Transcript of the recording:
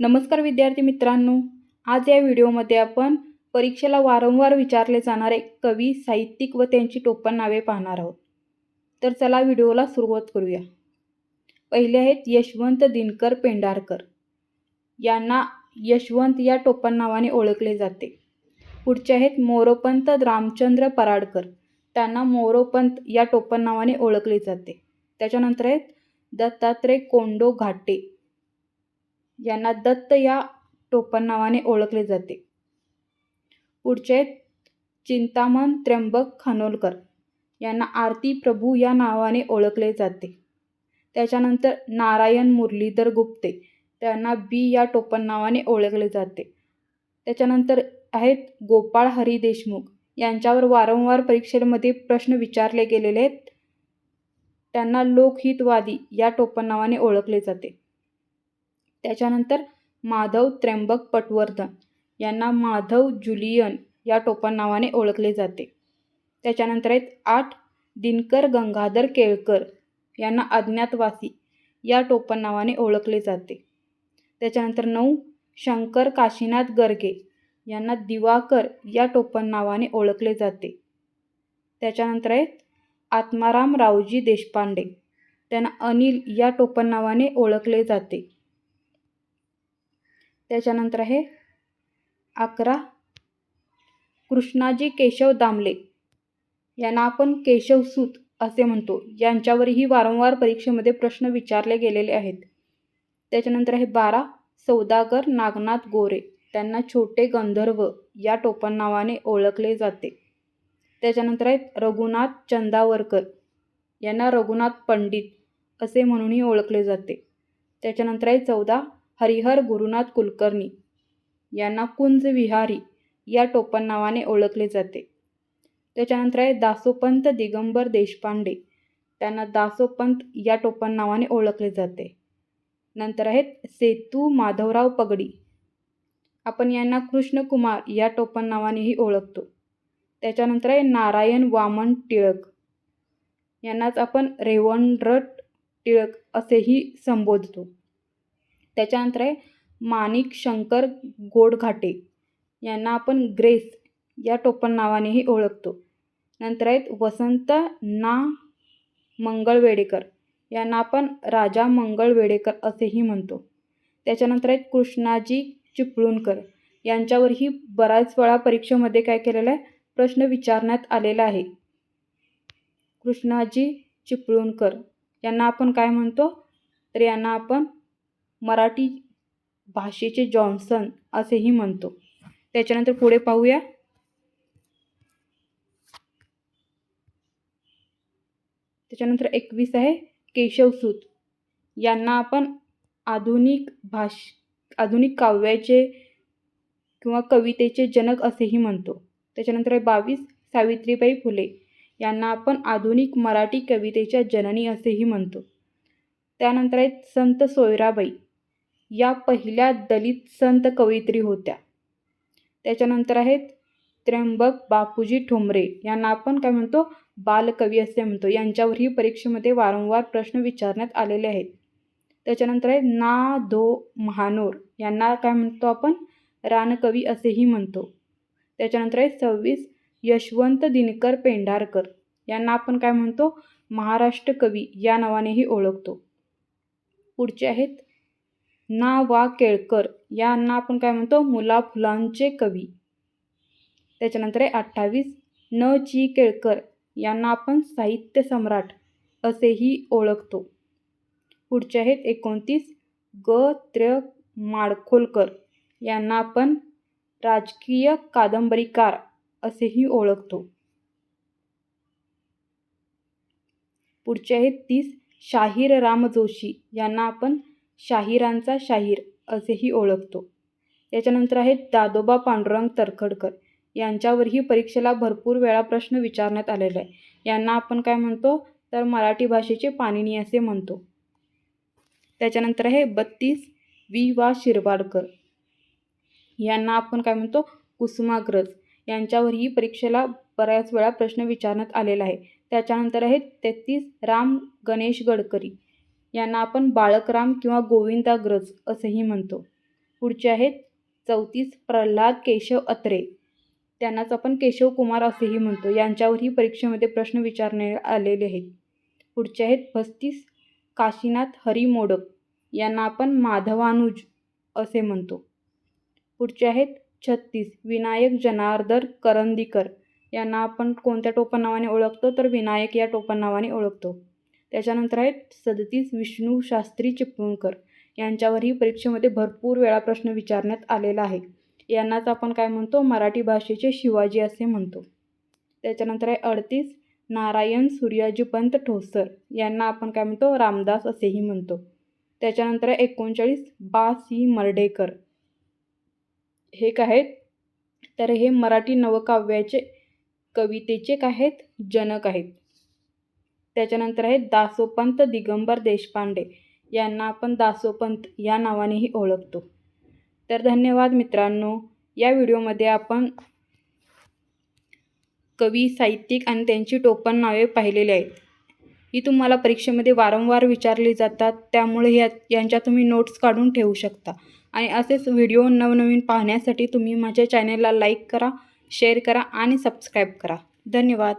नमस्कार विद्यार्थी मित्रांनो आज या व्हिडिओमध्ये आपण परीक्षेला वारंवार विचारले जाणारे कवी साहित्यिक व त्यांची टोपण नावे पाहणार आहोत. तर चला व्हिडिओला सुरुवात करूया. पहिले आहेत यशवंत दिनकर पेंढारकर. यांना यशवंत या टोपण नावाने ओळखले जाते. पुढचे आहेत मोरोपंत रामचंद्र पराडकर. त्यांना मोरोपंत या टोपण नावाने ओळखले जाते. त्याच्यानंतर आहेत दत्तात्रय कोंडो घाटे. यांना दत्त या टोपण नावाने ओळखले जाते. पुढचे चिंतामण त्र्यंबक खानोलकर यांना आरती प्रभू या नावाने ओळखले जाते. त्याच्यानंतर नारायण मुरलीधर गुप्ते त्यांना बी या टोपण नावाने ओळखले जाते. त्याच्यानंतर आहेत गोपाळ हरी देशमुख यांच्यावर वारंवार परीक्षेमध्ये प्रश्न विचारले गेलेले आहेत. त्यांना लोकहितवादी या टोपण नावाने ओळखले जाते. त्याच्यानंतर माधव त्र्यंबक पटवर्धन यांना माधव जुलियन या टोपण नावाने ओळखले जाते. त्याच्यानंतर आहेत आठ दिनकर गंगाधर केळकर यांना अज्ञातवासी या टोपण नावाने ओळखले जाते. त्याच्यानंतर नऊ शंकर काशीनाथ गर्गे यांना दिवाकर या टोपण नावाने ओळखले जाते. त्याच्यानंतर आहेत आत्माराम रावजी देशपांडे. त्यांना अनिल या टोपण नावाने ओळखले जाते. त्याच्यानंतर आहे अकरा. कृष्णाजी केशव दामले. यांना आपण केशवसूत असे म्हणतो. यांच्यावरही वारंवार परीक्षेमध्ये प्रश्न विचारले गेलेले आहेत. त्याच्यानंतर आहे बारा. सौदागर नागनाथ गोरे. त्यांना छोटे गंधर्व या टोपण नावाने ओळखले जाते. त्याच्यानंतर आहेत रघुनाथ चंदावरकर. यांना रघुनाथ पंडित असे म्हणूनही ओळखले जाते. त्याच्यानंतर आहे चौदा. हरिहर गुरुनाथ कुलकर्णी यांना कुंज विहारी या टोपण नावाने ओळखले जाते. त्याच्यानंतर आहे दासोपंत दिगंबर देशपांडे. त्यांना दासोपंत या टोपण नावाने ओळखले जाते. नंतर आहेत सेतू माधवराव पगडी. आपण यांना कृष्णकुमार या टोपण नावानेही ओळखतो. त्याच्यानंतर आहे नारायण वामन टिळक. यांनाच आपण रेवणरट टिळक असेही संबोधतो. त्याच्यानंतर आहे माणिक शंकर गोडघाटे. यांना आपण ग्रेस या टोपण नावानेही ओळखतो. नंतर आहेत वसंत ना मंगळवेडेकर. यांना आपण राजा मंगळवेडेकर असेही म्हणतो. त्याच्यानंतर आहेत कृष्णाजी चिपळूणकर. यांच्यावरही बऱ्याच वेळा परीक्षेमध्ये काय केलेलं आहे? प्रश्न विचारण्यात आलेला आहे. कृष्णाजी चिपळूणकर. यांना आपण काय म्हणतो? तर यांना आपण मराठी भाषेचे जॉन्सन असेही म्हणतो. त्याच्यानंतर पुढे पाहूया. त्याच्यानंतर एकवीस आहे. केशवसूत यांना आपण आधुनिक भाष आधुनिक काव्याचे किंवा कवितेचे जनक असेही म्हणतो. त्याच्यानंतर आहे बावीस. सावित्रीबाई फुले. यांना आपण आधुनिक मराठी कवितेच्या जननी असेही म्हणतो. त्यानंतर आहेत संत सोयराबाई. या पहिल्या दलित संत कवयित्री होत्या. त्याच्यानंतर आहेत त्र्यंबक बापूजी ठोंबरे. यांना आपण काय म्हणतो? बालकवी असे म्हणतो. यांच्यावरही परीक्षेमध्ये वारंवार प्रश्न विचारण्यात आलेले आहेत. त्याच्यानंतर आहे ना धो महानोर. यांना काय म्हणतो आपण? रानकवी असेही म्हणतो. त्याच्यानंतर आहे सव्वीस यशवंत दिनकर पेंढारकर. यांना आपण काय म्हणतो? महाराष्ट्र कवी या नावानेही ओळखतो. पुढचे आहेत ना वा केळकर यांना आपण काय म्हणतो? मुला फुलांचे कवी. त्याच्यानंतर आहे अठ्ठावीस न ची केळकर यांना आपण साहित्य सम्राट असेही ओळखतो. पुढचे आहेत एकोणतीस ग. त्र माडखोलकर यांना आपण राजकीय कादंबरीकार असेही ओळखतो. पुढचे आहेत तीस शाहीर राम जोशी यांना आपण शाहिरांचा शाहीर असेही ओळखतो. त्याच्यानंतर आहेत दादोबा पांडुरंग तरखडकर. यांच्यावरही परीक्षेला भरपूर वेळा प्रश्न विचारण्यात आलेला आहे यांना आपण काय म्हणतो? तर मराठी भाषेचे पाणिनी असे म्हणतो. त्याच्यानंतर आहे बत्तीस वि वा शिरवाडकर. यांना आपण काय म्हणतो? कुसुमाग्रज. यांच्यावरही परीक्षेला बऱ्याच वेळा प्रश्न विचारण्यात आलेला आहे त्याच्यानंतर आहे तेहतीस राम गणेश गडकरी. यांना आपण बाळकराम किंवा गोविंदाग्रज असेही म्हणतो. पुढचे आहेत चौतीस प्रल्हाद केशव अत्रे. त्यांनाच आपण केशव कुमार असेही म्हणतो. यांच्यावरही परीक्षेमध्ये प्रश्न विचारण्यात आलेले आहेत. पुढचे आहेत पस्तीस काशीनाथ हरी मोडक. यांना आपण माधवानुज असे म्हणतो. पुढचे आहेत छत्तीस विनायक जनार्दन करंदीकर. यांना आपण कोणत्या टोपण नावाने ओळखतो? तर विनायक या टोपण नावाने ओळखतो. त्याच्यानंतर आहेत सदतीस विष्णू शास्त्री चिपळूणकर. यांच्यावरही परीक्षेमध्ये भरपूर वेळा प्रश्न विचारण्यात आलेला आहे. यांनाच आपण काय म्हणतो? मराठी भाषेचे शिवाजी असे म्हणतो. त्याच्यानंतर आहे अडतीस नारायण सूर्याजीपंत ठोसर. यांना आपण काय म्हणतो? रामदास असेही म्हणतो. त्याच्यानंतर आहे एकोणचाळीस बा सी मर्डेकर. हे काय आहेत? तर हे मराठी नवकाव्याचे कवितेचे काय आहेत? जनक आहेत. त्याच्यानंतर आहे दासोपंत दिगंबर देशपांडे. यांना आपण दासोपंत या नावानेही ओळखतो. तर धन्यवाद मित्रांनो. या व्हिडिओमध्ये आपण कवी साहित्यिक आणि त्यांची टोपण नावे पाहिलेली आहेत. ही तुम्हाला परीक्षेमध्ये वारंवार विचारली जातात. त्यामुळे या यांच्या तुम्ही नोट्स काढून ठेवू शकता. आणि असेच व्हिडिओ नवनवीन पाहण्यासाठी तुम्ही माझ्या चॅनेलला लाईक करा शेअर करा आणि सबस्क्राईब करा. धन्यवाद.